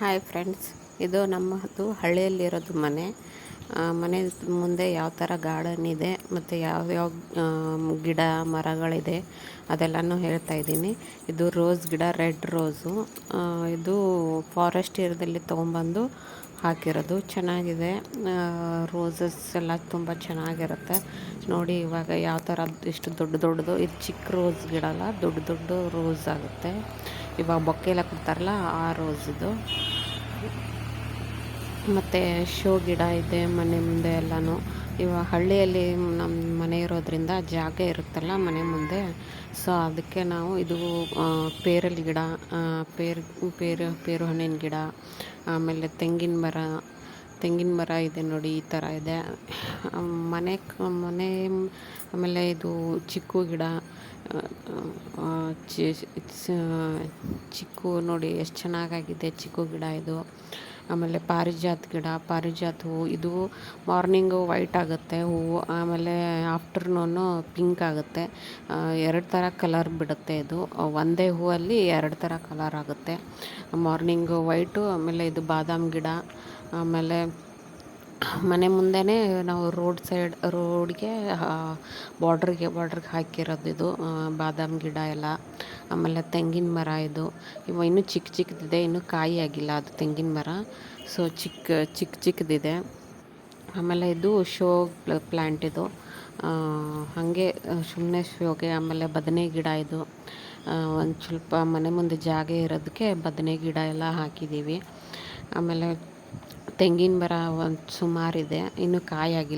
Hi friends ಇದು ನಮ್ಮದು ಹಳ್ಳಿಯಲ್ಲಿರೋದು ಮನೆ. ಮನೆ ಮುಂದೆ ಯಾವ ಥರ ಗಾರ್ಡನ್ ಇದೆ, ಮತ್ತು ಯಾವ್ಯಾವ ಗಿಡ, ಮರಗಳಿದೆ ಅದೆಲ್ಲನೂ ಹೇಳ್ತಾ ಇದ್ದೀನಿ. ಇದು ರೋಸ್ ಗಿಡ ರೆಡ್ ರೋಸು ಇದು ಫಾರೆಸ್ಟ್ ಏರಿಯಾದಲ್ಲಿ ತೊಗೊಂಬಂದು ಹಾಕಿರೋದು. ಚೆನ್ನಾಗಿದೆ. ರೋಸಸ್ ಎಲ್ಲ ತುಂಬ ಚೆನ್ನಾಗಿರುತ್ತೆ. ನೋಡಿ ಇವಾಗ ಯಾವ ಥರ ಇಷ್ಟು ದೊಡ್ಡ ದೊಡ್ಡದು, ಇದು ಚಿಕ್ಕ ರೋಸ್ ಗಿಡ ಅಲ್ಲ, ದೊಡ್ಡ ದೊಡ್ಡ ರೋಸ್ ಆಗುತ್ತೆ. ಇವಾಗ ಬೊಕ್ಕೆ ಎಲ್ಲ ಕೊಡ್ತಾರಲ್ಲ ಆ ರೋಸಿದು ಮತ್ತು ಶೋ ಗಿಡ ಇದೆ ಮನೆ ಮುಂದೆ ಎಲ್ಲನೂ. ಇವಾಗ ಹಳ್ಳಿಯಲ್ಲಿ ನಮ್ಮ ಮನೆ ಇರೋದ್ರಿಂದ ಜಾಗ ಇರುತ್ತಲ್ಲ ಮನೆ ಮುಂದೆ. ಸೊ ಅದಕ್ಕೆ ನಾವು ಇದು ಪೇರಲ್ ಗಿಡ ಪೇರು ಪೇರು ಪೇರು ಹಣ್ಣಿನ ಗಿಡ, ಆಮೇಲೆ ತೆಂಗಿನ ಮರ ತೆಂಗಿನ ಮರ ಇದೆ ನೋಡಿ, ಈ ಥರ ಇದೆ. ಮನೆ ಮನೆ ಆಮೇಲೆ ಇದು ಚಿಕ್ಕು ಗಿಡ ಚಿಕ್ಕು ನೋಡಿ, ಎಷ್ಟು ಚೆನ್ನಾಗಾಗಿದೆ ಚಿಕ್ಕು ಗಿಡ ಇದು. ಆಮೇಲೆ ಪಾರಿಜಾತ ಗಿಡ, ಪಾರಿಜಾತ ಹೂವು ಇದು ಮಾರ್ನಿಂಗು ವೈಟ್ ಆಗುತ್ತೆ ಹೂವು, ಆಮೇಲೆ ಆಫ್ಟರ್ನೂನು ಪಿಂಕ್ ಆಗುತ್ತೆ. ಎರಡು ಥರ ಕಲರ್ ಬಿಡುತ್ತೆ ಇದು. ಒಂದೇ ಹೂವಲ್ಲಿ ಎರಡು ಥರ ಕಲರ್ ಆಗುತ್ತೆ. ಮಾರ್ನಿಂಗು ವೈಟು ಆಮೇಲೆ ಇದು ಬಾದಾಮ್ ಗಿಡ, ಆಮೇಲೆ ಮನೆ ಮುಂದೆನೇ ನಾವು ರೋಡ್ ಸೈಡ್, ರೋಡ್ಗೆ ಬಾರ್ಡ್ರಿಗೆ ಬಾರ್ಡ್ರಿಗೆ ಹಾಕಿರೋದು ಇದು. ಬಾದಾಮಿ ಗಿಡ ಎಲ್ಲ, ಆಮೇಲೆ ತೆಂಗಿನ ಮರ ಇದು. ಇವು ಇನ್ನೂ ಚಿಕ್ಕ ಚಿಕ್ಕದಿದೆ ಇನ್ನೂ ಕಾಯಿ ಆಗಿಲ್ಲ ಅದು ತೆಂಗಿನ ಮರ. ಸೊ ಚಿಕ್ಕ ಚಿಕ್ಕ ಚಿಕ್ಕದಿದೆ ಆಮೇಲೆ ಇದು ಶೋ ಪ್ಲ್ಯಾಂಟ್ ಇದು. ಹಾಗೆ ಸುಮ್ಮನೆ ಶೋಗೆ, ಆಮೇಲೆ ಬದನೆ ಗಿಡ ಇದು. ಒಂದು ಸ್ವಲ್ಪ ಮನೆ ಮುಂದೆ ಜಾಗ ಇರೋದಕ್ಕೆ ಬದನೆ ಗಿಡ ಎಲ್ಲ ಹಾಕಿದ್ದೀವಿ. ಆಮೇಲೆ ತೆಂಗಿನ ಮರ ಒಂದು ಸುಮಾರಿದೆ ಇನ್ನೂ ಕಾಯಿ ಆಗಿಲ್ಲ.